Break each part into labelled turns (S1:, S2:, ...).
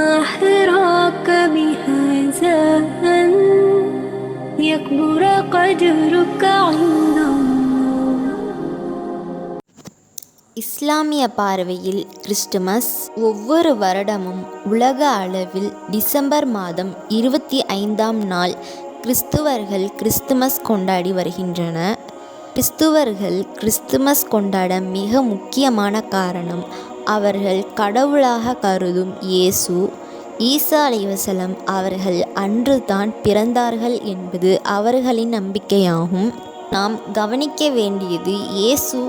S1: ما حراك بهذا أن يكبر قدرك عند الله
S2: இஸ்லாமிய பார்வையில் கிறிஸ்துமஸ் ஒவ்வொரு வருடமும் உலக அளவில் டிசம்பர் மாதம் இருபத்தி ஐந்தாம் நாள் கிறிஸ்துவர்கள் கிறிஸ்துமஸ் கொண்டாடி வருகின்றன கிறிஸ்துவர்கள் கிறிஸ்துமஸ் கொண்டாட மிக முக்கியமான காரணம் அவர்கள் கடவுளாக கருதும் இயேசு ஈசா அலைவசலம் அவர்கள் அன்று தான் பிறந்தார்கள் என்பது அவர்களின் நம்பிக்கையாகும். நாம் கவனிக்க வேண்டியது இயேசு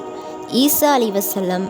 S2: ஈசா அலைவசலம்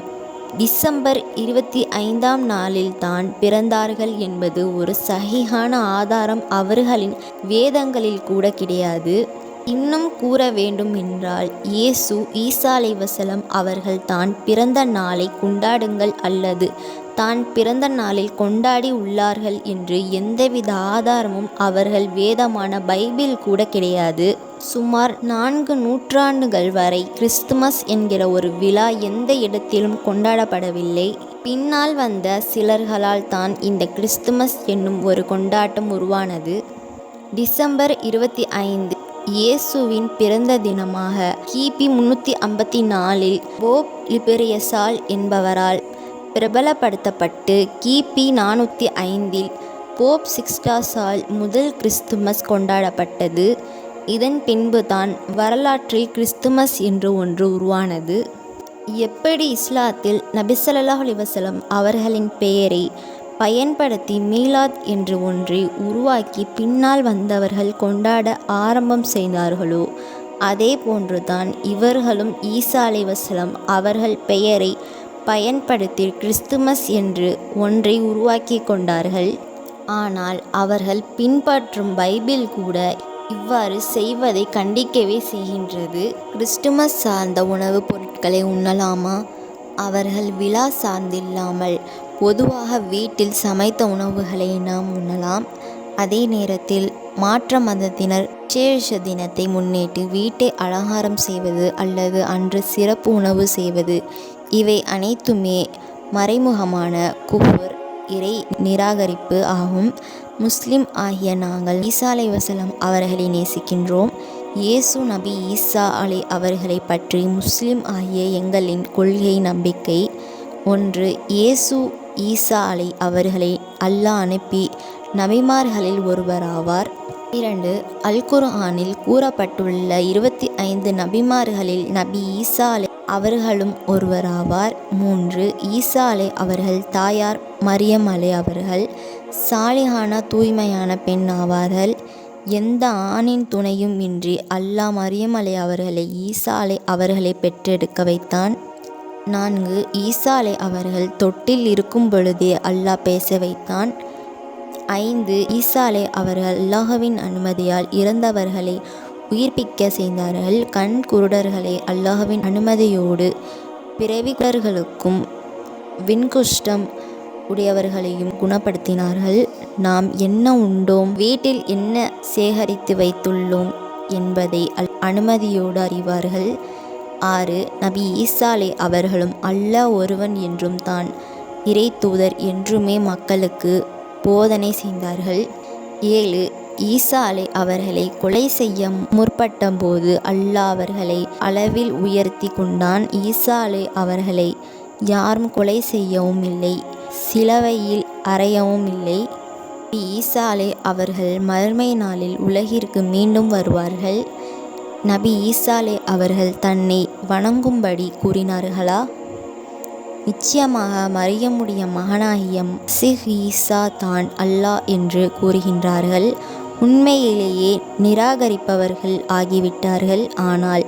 S2: டிசம்பர் இருபத்தி ஐந்தாம் நாளில் தான் பிறந்தார்கள் என்பது ஒரு சகிகான ஆதாரம் அவர்களின் வேதங்களில் கூட கிடையாது. இன்னும் கூற வேண்டும் என்றால் இயேசு ஈசாலை வசலம் அவர்கள் தான் பிறந்த நாளை கொண்டாடுங்கள் அல்லது தான் பிறந்த நாளில் கொண்டாடி உள்ளார்கள் என்று எந்தவித ஆதாரமும் அவர்கள் வேதமான பைபிள் கூட கிடையாது. சுமார் நான்கு நூற்றாண்டுகள் வரை கிறிஸ்துமஸ் என்கிற ஒரு விழா எந்த இடத்திலும் கொண்டாடப்படவில்லை. பின்னால் வந்த சிலர்களால் தான் இந்த கிறிஸ்துமஸ் என்னும் ஒரு கொண்டாட்டம் உருவானது. டிசம்பர் இருபத்தி ஐந்து இயேசுவின் பிறந்த தினமாக. கிபி முன்னூற்றி ஐம்பத்தி நாலில் போப் லிபெரியசால் என்பவரால் பிரபலப்படுத்தப்பட்டு கிபி நானூற்றி ஐந்தில் போப் சிக்ஸ்டாஸால் முதல் கிறிஸ்துமஸ் கொண்டாடப்பட்டது. இதன் பின்புதான் வரலாற்றில் கிறிஸ்துமஸ் என்று ஒன்று உருவானது. எப்படி இஸ்லாத்தில் நபிசல்லாஹ் அலிவசலம் அவர்களின் பெயரை பயன்படுத்தி மீலாத் என்று ஒன்றை உருவாக்கி பின்னால் வந்தவர்கள் கொண்டாட ஆரம்பம் செய்தார்களோ அதே போன்றுதான் இவர்களும் ஈசா அலைவசலம் அவர்கள் பெயரை பயன்படுத்தி கிறிஸ்துமஸ் என்று ஒன்றை உருவாக்கி கொண்டார்கள். ஆனால் அவர்கள் பின்பற்றும் பைபிள் கூட இவ்வாறு செய்வதை கண்டிக்கவே செய்கின்றது. கிறிஸ்துமஸ் சார்ந்த உணவுப் பொருட்களை உண்ணலாமா? அவர்கள் விழா சார்ந்தில்லாமல் பொதுவாக வீட்டில் சமைத்த உணவுகளை நாம் உண்ணலாம். அதே நேரத்தில் மாற்ற மதத்தினர் விசேஷ தினத்தை முன்னிட்டு வீட்டை அலங்காரம் செய்வது அல்லது அன்று சிறப்பு உணவு செய்வது. இவை அனைத்துமே மறைமுகமான குஃபர் இறை நிராகரிப்பு ஆகும். முஸ்லிம் ஆகிய நாங்கள் ஈசா அலை வசலம் அவர்களை நேசிக்கின்றோம். இயேசு நபி ஈசா அலை அவர்களை பற்றி முஸ்லிம் ஆகிய எங்களின் கொள்கை நம்பிக்கை ஒன்று இயேசு ஈசா அலை அவர்களை அல்லாஹ் அனுப்பி நபிமார்களில் ஒருவராவார் இரண்டு அல் குர்ஆனில் கூறப்பட்டுள்ள இருபத்தி ஐந்து நபிமார்களில் நபி ஈசா அலை அவர்களும் ஒருவராவார் மூன்று ஈசா அலை அவர்கள் தாயார் மரியம் அலை அவர்கள் சாலிஹான தூய்மையான பெண் ஆவார்கள். எந்த ஆணின் துணையும் இன்றி அல்லாஹ் மரியம் அலை அவர்களை ஈசா அலை அவர்களை பெற்றெடுக்க வைத்தான். நான்கு ஈசாலை அவர்கள் தொட்டில் இருக்கும் பொழுதே அல்லாஹ் பேச வைத்தான். ஐந்து ஈசாலை அவர்கள் அல்லாஹவின் அனுமதியால் இறந்தவர்களை உயிர்ப்பிக்க செய்தார்கள். கண் குருடர்களை அல்லாஹவின் அனுமதியோடு பிறவிகளுக்கும் விண்குஷ்டம் உடையவர்களையும் குணப்படுத்தினார்கள். நாம் என்ன உண்டோம்? வீட்டில் என்ன சேகரித்து வைத்துள்ளோம் என்பதை அல் அனுமதியோடு அறிவார்கள். ஆறு நபி ஈசாலே அவர்களும் அல்லாஹ் ஒருவன் என்றும் தான். இறை தூதர் என்றுமே மக்களுக்கு போதனை செய்தார்கள். ஏழு ஈசா அலை அவர்களை கொலை செய்ய முற்பட்டபோது அல்லாஹ் அவர்களை அளவில் உயர்த்தி கொண்டான். ஈசா அலை அவர்களை யாரும் கொலை செய்யவும் இல்லை சிலவையில் அறையவும் இல்லை. ஈசா அலை அவர்கள் மறுமை நாளில் உலகிற்கு மீண்டும் வருவார்கள். நபி ஈசாலே அவர்கள் தன்னை வணங்கும்படி கூறினார்களா? நிச்சயமாக மரியமுடைய மகனாகிய சிஹ் ஈசா தான் அல்லாஹ் என்று கூறுகின்றார்கள். உண்மையிலேயே நிராகரிப்பவர்கள் ஆகிவிட்டார்கள். ஆனால்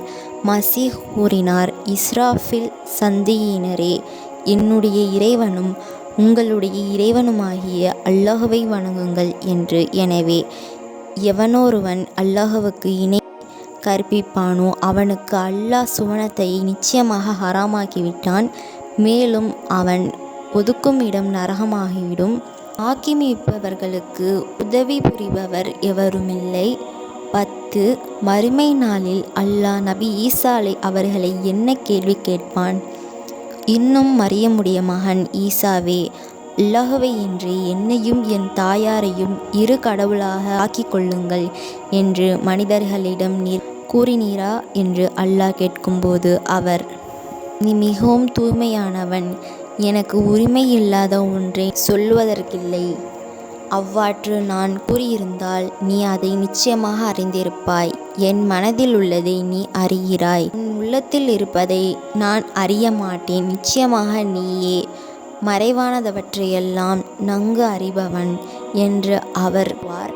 S2: மசீஹ் கூறினார் இஸ்ராஃபில் சந்தியினரே என்னுடைய இறைவனும் உங்களுடைய இறைவனுமாகிய அல்லாஹுவை வணங்குங்கள் என்று. எனவே எவனொருவன் அல்லாஹுவுக்கு இணை கற்பிப்பானோ? அவனுக்கு அல்லாஹ் சுவனத்தை நிச்சயமாக ஹராமாக்கிவிட்டான். மேலும் அவன் ஒதுக்கும் இடம் நரகமாகிவிடும். ஆக்கிமிப்பவர்களுக்கு உதவி புரிபவர் எவருமில்லை. பத்து மறுமை நாளில் அல்லாஹ் நபி ஈசாலை அவர்களை என்ன கேள்வி கேட்பான்? இன்னும் மறியமுடைய மகன் ஈசாவே அல்லாஹுவை என்று என்னையும் என் தாயாரையும் இரு கடவுளாக ஆக்கிக் கொள்ளுங்கள் என்று மனிதர்களிடம் நீர் கூறினீரா? என்று அல்லாஹ் கேட்கும்போது அவர் நீ மிகவும் தூய்மையானவன். எனக்கு உரிமை இல்லாத ஒன்றை சொல்வதற்கில்லை அவ்வாற்று நான் கூறியிருந்தால் நீ அதை நிச்சயமாக அறிந்திருப்பாய். என் மனதில் உள்ளதை நீ அறிகிறாய். உன் உள்ளத்தில் இருப்பதை நான் அறிய மாட்டேன். நிச்சயமாக நீயே மறைவானதவற்றையெல்லாம் நன்கு அறிபவன் என்று அவர் வார்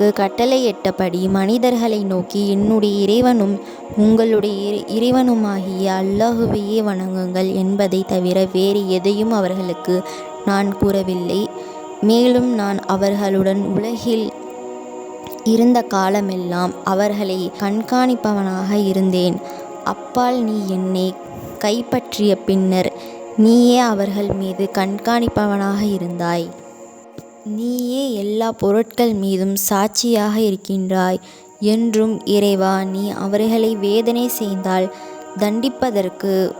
S2: எனக்கு கட்டளையிட்டபடி மனிதர்களை நோக்கி என்னுடைய இறைவனும் உங்களுடைய இறை- இறைவனுமாகிய அல்லாஹுவையே வணங்குங்கள் என்பதை தவிர வேறு எதையும் அவர்களுக்கு நான் கூறவில்லை. மேலும் நான் அவர்களுடன் உலகில் இருந்த காலமெல்லாம் அவர்களை கண்காணிப்பவனாக இருந்தேன். அப்பால் நீ என்னை கைப்பற்றிய பின்னர் நீயே அவர்கள் மீது கண்காணிப்பவனாக இருந்தாய். நீயே எல்லா பொருட்கள் மீதும் சாட்சியாக இருக்கின்றாய் என்றும் இறைவா நீ அவர்களை வேதனை செய்தால் தண்டிப்பதற்கு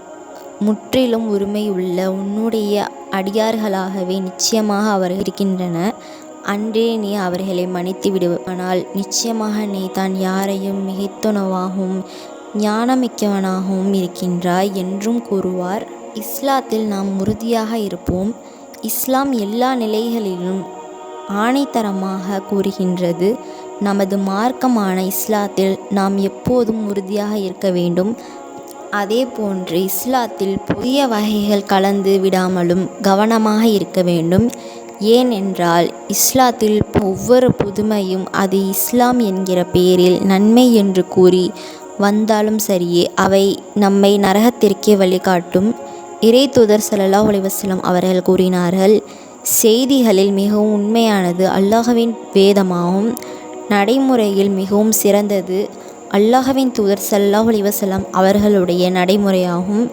S2: முற்றிலும் உரிமையுள்ள உன்னுடைய அடியார்களாகவே நிச்சயமாக அவர்கள் இருக்கின்றன. அன்றே நீ அவர்களை மன்னித்து விடுவானால் நிச்சயமாக நீ தான் யாரையும் மிகைத்துணவாகவும் ஞானமிக்கவனாகவும் இருக்கின்றாய் என்றும் கூறுவார். இஸ்லாத்தில் நாம் உறுதியாக இருப்போம். இஸ்லாம் எல்லா நிலைகளிலும் ஆணைத்தரமாக கூறுகின்றது. நமது மார்க்கமான இஸ்லாத்தில் நாம் எப்போதும் உறுதியாக இருக்க வேண்டும். அதே போன்று இஸ்லாத்தில் புதிய வகைகள் கலந்து விடாமலும் கவனமாக இருக்க வேண்டும். ஏனென்றால் இஸ்லாத்தில் ஒவ்வொரு புதுமையும் அது இஸ்லாம் என்கிற பெயரில் நன்மை என்று கூறி வந்தாலும் சரியே அவை நம்மை நரகத்திற்கே வழிகாட்டும். இறை தூதர் சல்லா அலைஹி அவர்கள் கூறினார்கள் செய்திகளில் மிகவும் உண்மையானது அல்லாஹவின் வேதமாகும். நடைமுறையில் மிகவும் சிறந்தது அல்லாஹவின் தூதர் சல்லா அலைஹி அவர்களுடைய நடைமுறையாகும்.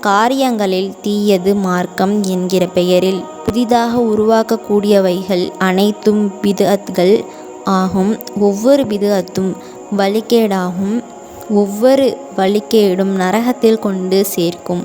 S2: காரியங்களில் தீயது மார்க்கம் என்கிற பெயரில் புதிதாக உருவாக்கக்கூடியவைகள் அனைத்தும் பிதுஅத்கள் ஆகும். ஒவ்வொரு பிதுஅத்தும் வழிகேடாகும். ஒவ்வொரு வழிகேடும் நரகத்தில் கொண்டு சேர்க்கும்.